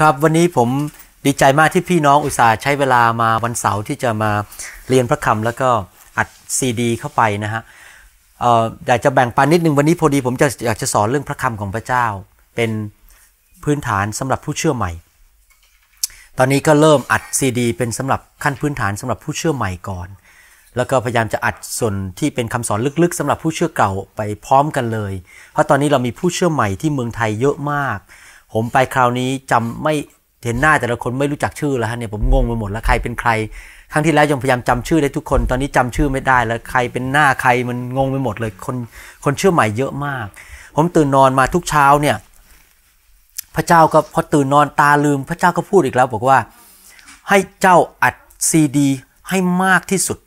ครับวันนี้ผมดีใจมากที่พี่น้องอุตส่าห์ใช้เวลามาวันเสาร์ที่จะมาเรียนพระคำแล้วก็อัดซีดี เข้าไปนะฮะเอ่ออยากจะแบ่งปันนิดนึงวันนี้พอดีผมจะอยากจะสอนเรื่องพระคำของพระเจ้า เป็นพื้นฐานสำหรับผู้เชื่อใหม่ ตอนนี้ก็เริ่มอัดซีดี เป็นสำหรับขั้นพื้นฐานสำหรับผู้เชื่อใหม่ก่อน แล้วก็พยายามจะอัดส่วนที่เป็นคำสอนลึกๆสำหรับผู้เชื่อเก่าไปพร้อมกันเลย เพราะตอนนี้เรามีผู้เชื่อใหม่ที่เมืองไทยเยอะมาก ผมไปคราวนี้จำไม่เห็นหน้าแต่ละคนไม่รู้จักชื่อแล้วฮะเนี่ยผมงงไปหมดแล้วใครเป็นใครครั้งที่แล้วยังพยายามจำชื่อได้ทุกคน ตอนนี้จำชื่อไม่ได้แล้วใครเป็นหน้าใครมันงงไปหมดเลยคนคนเชื่อใหม่เยอะมาก ผมตื่นนอนมาทุกเช้าเนี่ย พระเจ้าก็พอตื่นนอนตาลืม พระเจ้าก็พูดอีกแล้วบอกว่า ให้เจ้าอัดซีดี ให้มากที่สุด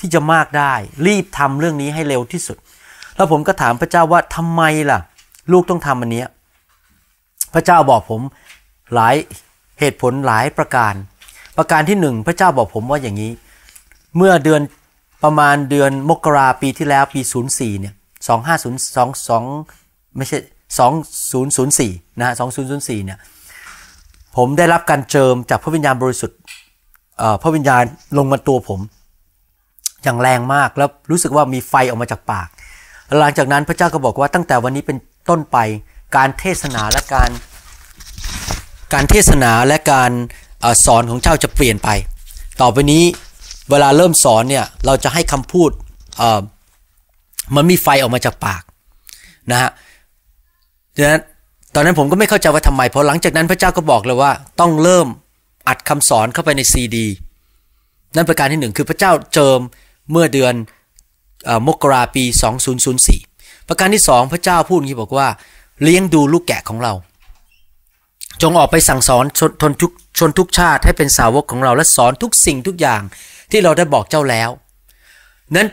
ที่จะมากได้ รีบทำเรื่องนี้ให้เร็วที่สุด แล้วผมก็ถามพระเจ้าว่าทำไมล่ะ ลูกต้องทำอันเนี้ย พระเจ้าบอกผมหลายเหตุผลหลายประการ ประการที่หนึ่งพระเจ้าบอกผมว่าอย่างนี้ เมื่อเดือนประมาณเดือนมกราปีที่แล้วปี 04เนี่ย2502ไม่ใช่2004นะฮะ2004เนี่ยผมได้รับการเจิมจากพระวิญญาณบริสุทธิ์พระวิญญาณลงมาตัวผม อย่างแรงมากแล้วรู้สึกว่ามีไฟออกมาจากปาก หลังจากนั้นพระเจ้าก็บอกว่าตั้งแต่วันนี้เป็นต้นไป การเทศนาและการการเทศนาและการอสอนของเจ้าจะเปลี่ยนไป ต่อไปนี้เวลาเริ่มสอนเนี่ยเราจะให้คำพูดมันมีไฟออกมาจากปากนะฮะดังนั้นตอนนั้นผมก็ไม่เข้าใจว่าทำไม เพราะหลังจากนั้นพระเจ้าก็บอกเลยว่าต้องเริ่มอัดคำสอนเข้าไปในซีดี นั่นประการที่หนึ่งคือพระเจ้าเจิมเมื่อเดือนมกราปี 2004 ประการที่สองพระเจ้าพูดอย่างนี้บอกว่า เลี้ยงดูลูกแกะของเรา จงออกไปสั่งสอนชนทนทุกชนทุกชาติให้เป็นสาวกของเราและสอนทุกสิ่งทุกอย่างที่เราได้บอกเจ้าแล้ว นั้น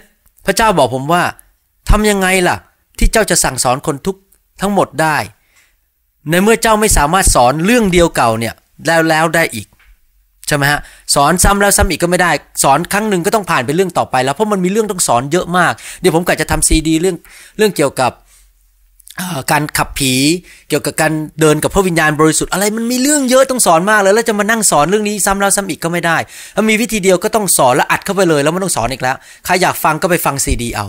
พระเจ้าบอกผมว่าทำยังไงล่ะ ที่เจ้าจะสั่งสอนคนทุกทั้งหมดได้ ในเมื่อเจ้าไม่สามารถสอนเรื่องเดียวเก่าเนี่ยแล้วแล้วได้อีกใช่ไหมฮะสอนซ้ำแล้วซ้ำอีกก็ไม่ได้ สอนครั้งหนึ่งก็ต้องผ่านไปเรื่องต่อไปแล้วเพราะมันมีเรื่องต้องสอนเยอะมาก เดี๋ยวผมกะจะทำซีดีเรื่องเรื่องเกี่ยวกับ การขับผีเกี่ยวกับการเดินกับพระวิญญาณบริสุทธิ์อะไรมันมีเรื่องเยอะต้องสอนมากเลยแล้วจะมานั่งสอนเรื่องนี้ซ้ำแล้วซ้ำอีกก็ไม่ได้ถ้ามีวิธีเดียวก็ต้องสอนแล้วอัดเข้าไปเลย แล้วไม่ต้องสอนอีกแล้วใครอยากฟังก็ไปฟังซีดีเอา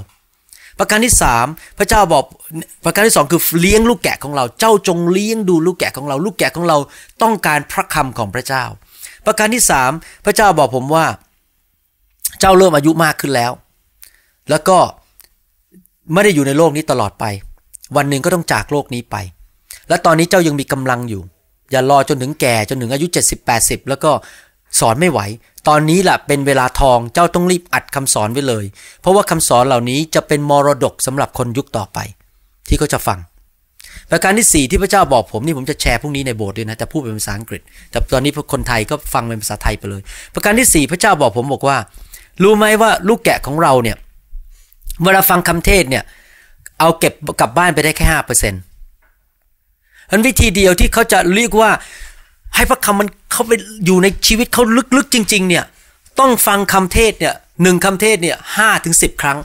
ประการที่สามพระเจ้าบอกประการที่สองคือเลี้ยงลูกแกะของเราเจ้าจงเลี้ยงดูลูกแกะของเรา ลูกแกะของเราต้องการพระคำของพระเจ้า ประการที่สามพระเจ้าบอกผมว่า เจ้าเริ่มอายุมากขึ้นแล้ว แล้วก็ไม่ได้อยู่ในโลกนี้ตลอดไป วันหนึ่งก็ต้องจากโลกนี้ไป และตอนนี้เจ้ายังมีกำลังอยู่ อย่ารอจนถึงแก่จนถึงอายุ 70-80 แล้วก็สอนไม่ไหว ตอนนี้แหละเป็นเวลาทองเจ้าต้องรีบอัดคำสอนไว้เลย เพราะว่าคำสอนเหล่านี้จะเป็นมรดกสำหรับคนยุคต่อไป ที่เขาจะฟัง ประการที่ 4 ที่พระเจ้าบอกผมนี่ผมจะแชร์พรุ่งนี้ในโบสถ์ด้วยนะแต่พูดเป็นภาษาอังกฤษ แต่ตอนนี้คนไทยก็ฟังเป็นภาษาไทยไปเลย ประการที่ 4 พระเจ้าบอกผมบอกว่า รู้ไหมว่าลูกแกะของเราเนี่ยเวลาฟังคำเทศเนี่ย เอาเก็บกลับบ้านไปได้แค่ห้าเปอร์เซ็นต์ันวิธีเดียวที่เขาจะเรียกว่า ให้พระคำมันเข้าไปอยู่ในชีวิตเขาลึกๆจริง ๆ เนี่ย ต้องฟังคำเทศเนี่ยหนึ่งคำเทศเนี่ยห้าถึงสิบครั้ง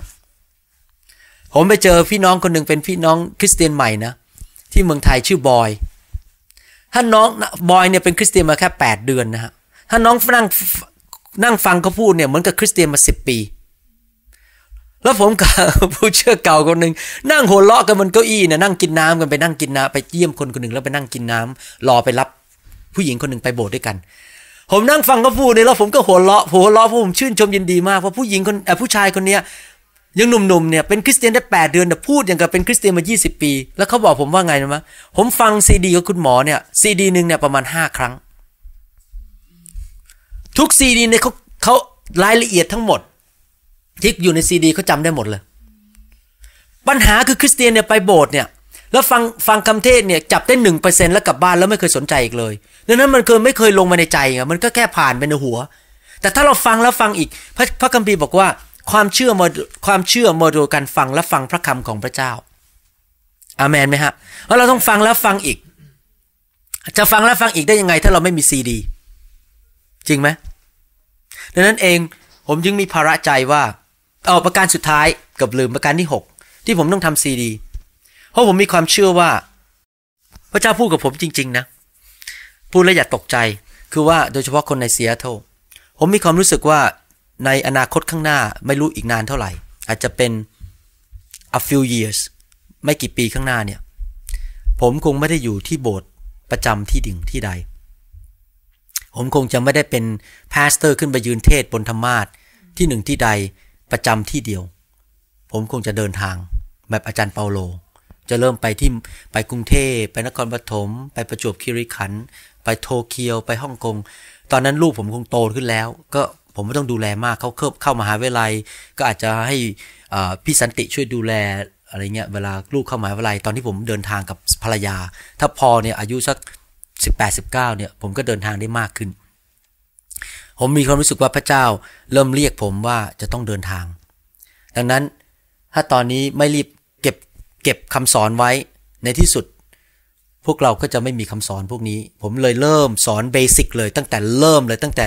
ผมไปเจอพี่น้องคนหนึ่งเป็นพี่น้องคริสเตียนใหม่นะที่เมืองไทยชื่อบอยถ้าน้องบอยเนี่ยเป็นคริสเตียนมาแค่แปดเดือนนะฮะถ้าน้องนั่งนั่งฟังเขาพูดเนี่ยเหมือนกับคริสเตียนมาสิบปี แล้วผมกับผู้เชื่อเก่าคนหนึ่งนั่งหัวเราะกันบนเก้าอี้เนี่ยนั่งกินน้ำกันไปนั่งกินน้ำไปเยี่ยมคนคนหนึ่งแล้วไปนั่งกินน้ำรอไปรับผู้หญิงคนหนึ่งไปโบสถ์ด้วยกัน ผมนั่งฟังเขาพูดเนี่ยแล้วผมก็หัวเราะหัวเราะเพราะผมชื่นชมยินดีมากเพราะผู้หญิงคนผู้ชายคนเนี้ยยังหนุ่มๆเนี่ยเป็นคริสเตียนได้แปดเดือนแต่พูดอย่างกับเป็นคริสเตียนมา 20 ปี แล้วเขาบอกผมว่าไงนะมะผมฟังซีดีของคุณหมอเนี่ยซีดีหนึ่งเนี่ยประมาณห้าครั้ง ทุกซีดีเนี่ยเขาเขารายละเอียดทั้งหมด ที่อยู่ในซีดีเขาจำได้หมดเลย ปัญหาคือคริสเตียนเนี่ยไปโบสถ์เนี่ยแล้วฟังฟังคำเทศเนี่ยจับได้หนึ่งเปอร์เซ็นแล้วกลับบ้านแล้วไม่เคยสนใจอีกเลยดังนั้นมันเคยไม่เคยลงมาในใจไงมันก็แค่ผ่านไปในหัว แต่ถ้าเราฟังแล้วฟังอีก พระพระคัมภีร์บอกว่าความเชื่อมาความเชื่อมาโดยการฟังและฟังพระคำของพระเจ้าอามันไหมฮะเพราะเราต้องฟังแล้วฟังอีก จะฟังแล้วฟังอีกได้ยังไง ถ้าเราไม่มีซีดี จริงไหมดังนั้นเองผมจึงมีภาระใจว่า เอาประการสุดท้ายกับลืมประการที่ 6 ที่ผมต้องทำซีดี เพราะผมมีความเชื่อว่า พระเจ้าพูดกับผมจริง ๆ นะ พูดแล้วอย่าตกใจคือว่าโดยเฉพาะคนในเซียโตรผมมีความรู้สึกว่าในอนาคตข้างหน้าไม่รู้อีกนานเท่าไหร่ อาจจะเป็น a few years ไม่กี่ปีข้างหน้าเนี่ย ผมคงไม่ได้อยู่ที่โบสถ์ประจำที่ดิ่งที่ใด ผมคงจะไม่ได้เป็นพาสเตอร์ขึ้นไปยืนเทศบนธรรมาทที่หนึ่งที่ใด ประจำที่เดียว ผมคงจะเดินทาง แบบอาจารย์เปาโล จะเริ่มไปที่ไปกรุงเทพไปนครปฐมไปประจวบคีรีขันธ์ไปโตเกียวไปฮ่องกง ตอนนั้นลูกผมคงโตขึ้นแล้ว ก็ผมไม่ต้องดูแลมากเขาเข้าเข้ามหาวิทยาลัย ก็อาจจะให้พี่สันติช่วยดูแลอะไรเงี้ยเวลาลูกเข้ามหาวิทยาลัยตอนที่ผมเดินทางกับภรรยา ถ้าพอเนี่ยอายุสัก 18 19เนี่ยผมก็เดินทางได้มากขึ้น ผมมีความรู้สึกว่าพระเจ้าเริ่มเรียกผมว่าจะต้องเดินทาง ดังนั้นถ้าตอนนี้ไม่รีบเก็บเก็บคำสอนไว้ในที่สุด พวกเราก็จะไม่มีคำสอนพวกนี้ ผมเลยเริ่มสอนเบสิกเลยตั้งแต่เริ่มเลยตั้งแต่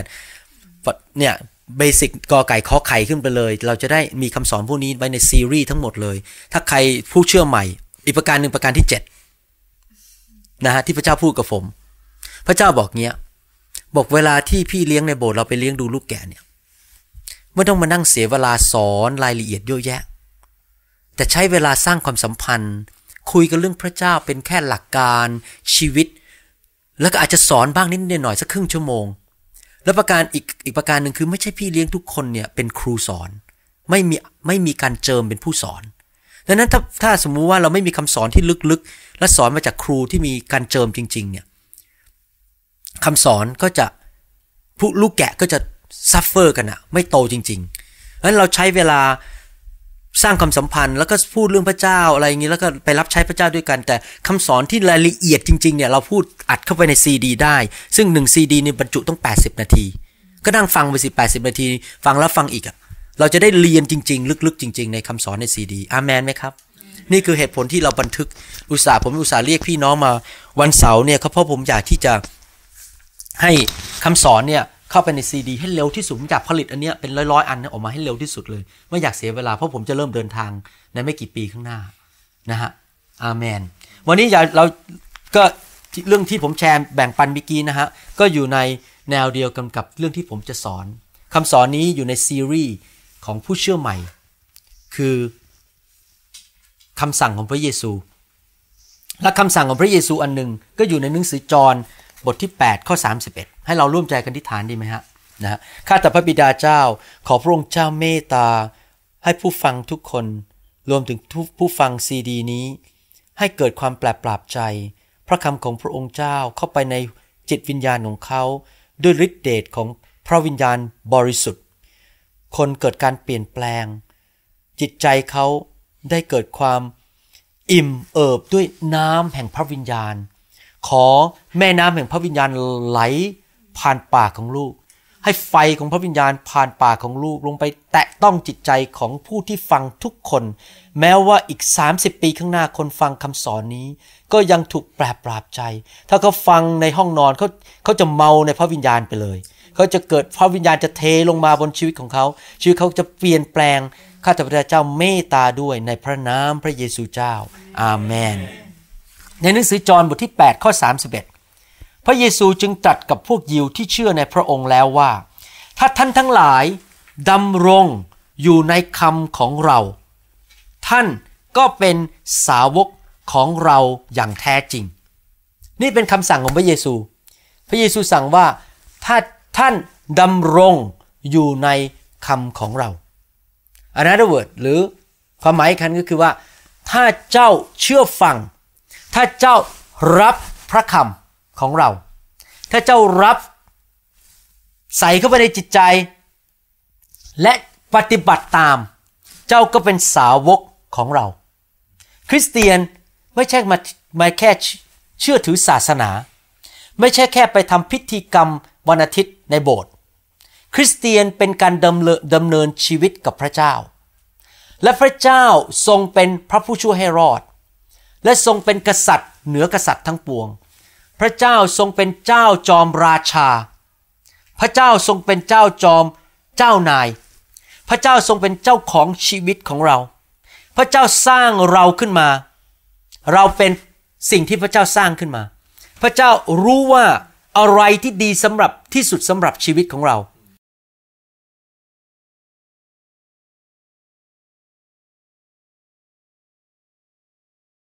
เนี่ยเบสิกกอไก่ข้อไข่ขึ้นไปเลย เราจะได้มีคำสอนพวกนี้ไว้ในซีรีส์ทั้งหมดเลย ถ้าใครผู้เชื่อใหม่ อีกประการหนึ่งประการที่7นะฮะที่พระเจ้าพูดกับผม พระเจ้าบอกเงี้ย บอกเวลาที่พี่เลี้ยงในโบสถ์เราไปเลี้ยงดูลูกแก่เนี่ยไม่ต้องมานั่งเสียเวลาสอนรายละเอียดเยอะแยะ แต่ใช้เวลาสร้างความสัมพันธ์ คุยกันเรื่องพระเจ้าเป็นแค่หลักการชีวิต แล้วก็อาจจะสอนบ้างนิดหน่อยสักครึ่งชั่วโมง แล้วประการอีกอีกประการหนึ่งคือไม่ใช่พี่เลี้ยงทุกคนเนี่ยเป็นครูสอน ไม่มีไม่มีการเจิมเป็นผู้สอนดังนั้นถ้าถ้าสมมุติว่าเราไม่มีคำสอนที่ลึกๆ และสอนมาจากครูที่มีการเจิมจริง ๆ เนี่ย คำสอนก็จะผู้ลูกแกะก็จะซัฟเฟอร์กันอะไม่โตจริงๆดังนั้นเราใช้เวลาสร้างความสัมพันธ์แล้วก็พูดเรื่องพระเจ้าอะไรอย่างนี้แล้วก็ไปรับใช้พระเจ้าด้วยกัน แต่คำสอนที่รายละเอียดจริงๆเนี่ยเราพูดอัดเข้าไปในซีดีได้ ซึ่งหนึ่งซีดีนี่บรรจุต้อง 80 นาที ก็นั่งฟังไปสิแปนาที ฟังแล้วฟังอีกอะเราจะได้เรียนจริง ๆ ลึกๆ จริง ๆ ในคำสอนในซีดีอาเมนไหมครับ นี่คือเหตุผลที่เราบันทึกอุตส่าห์ผมอุตส่าห์เรียกพี่น้องมาวันเสาร์เนี่ยเพราะผมอยากที่จะ ให้คำสอนเนี่ยเข้าไปในซีดีให้เร็วที่สุดผมอยากผลิตอันเนี้ยเป็นร้อยๆอันออกมาให้เร็วที่สุดเลยไม่อยากเสียเวลาเพราะผมจะเริ่มเดินทางในไม่กี่ปีข้างหน้านะฮะอาเมน วันนี้อย่าเราก็เรื่องที่ผมแชร์แบ่งปันเมื่อกี้นะฮะก็อยู่ในแนวเดียวกันกับเรื่องที่ผมจะสอนคำสอนนี้อยู่ในซีรีส์ของผู้เชื่อใหม่ คือคำสั่งของพระเยซู และคำสั่งของพระเยซูอันหนึ่งก็อยู่ในหนังสือจอห์น บทที่ 8 ข้อ 31 ให้เราร่วมใจกันที่ฐานดีไหมฮะนะฮะข้าแต่พระบิดาเจ้า ขอพระองค์เจ้าเมตตา ให้ผู้ฟังทุกคน รวมถึงผู้ฟังซีดีนี้ ให้เกิดความแปลกปราบใจ พระคำของพระองค์เจ้าเข้าไปในจิตวิญญาณของเขา ด้วยฤทธิเดชของพระวิญญาณบริสุทธิ์ คนเกิดการเปลี่ยนแปลง จิตใจเขาได้เกิดความอิ่มเอิบด้วยน้ำแห่งพระวิญญาณ ขอแม่น้ำแห่งพระวิญญาณไหลผ่านปากของลูก ให้ไฟของพระวิญญาณผ่านปากของลูกลงไปแตะต้องจิตใจของผู้ที่ฟังทุกคน แม้ว่าอีก 30 ปีข้างหน้าคนฟังคำสอนนี้ ก็ยังถูกแปรปราบใจ ถ้าเขาฟังในห้องนอนเขาเขาจะเมาในพระวิญญาณไปเลยเขาจะเกิดพระวิญญาณจะเทลงมาบนชีวิตของเขา ชีวิตเขาจะเปลี่ยนแปลงข้าแต่พระเจ้าเมตตาด้วยในพระนามพระเยซูเจ้า อาเมน ในหนังสือจอห์นบทที่ 8 ข้อ 31 พระเยซูจึงตรัสกับพวกยิวที่เชื่อในพระองค์แล้วว่า ถ้าท่านทั้งหลายดำรงอยู่ในคำของเรา ท่านก็เป็นสาวกของเราอย่างแท้จริง นี่เป็นคำสั่งของพระเยซู พระเยซูสั่งว่าถ้าท่านดำรงอยู่ในคำของเรา another word หรือความหมายคันก็คือว่า ถ้าเจ้าเชื่อฟัง ถ้าเจ้ารับพระคำของเรา ถ้าเจ้ารับใส่เข้าไปในจิตใจ และปฏิบัติตาม เจ้าก็เป็นสาวกของเรา คริสเตียนไม่ใช่มามาแค่เชื่อถือศาสนา ไม่ใช่แค่ไปทำพิธีกรรมวันอาทิตย์ในโบสถ์คริสเตียนเป็นการดำเนินดำเนินชีวิตกับพระเจ้า และพระเจ้าทรงเป็นพระผู้ช่วยให้รอด และทรงเป็นกษัตริย์เหนือกษัตริย์ทั้งปวง พระเจ้าทรงเป็นเจ้าจอมราชา พระเจ้าทรงเป็นเจ้าจอมเจ้านาย พระเจ้าทรงเป็นเจ้าของชีวิตของเรา พระเจ้าสร้างเราขึ้นมา เราเป็นสิ่งที่พระเจ้าสร้างขึ้นมา พระเจ้ารู้ว่าอะไรที่ดีสำหรับที่สุดสำหรับชีวิตของเรา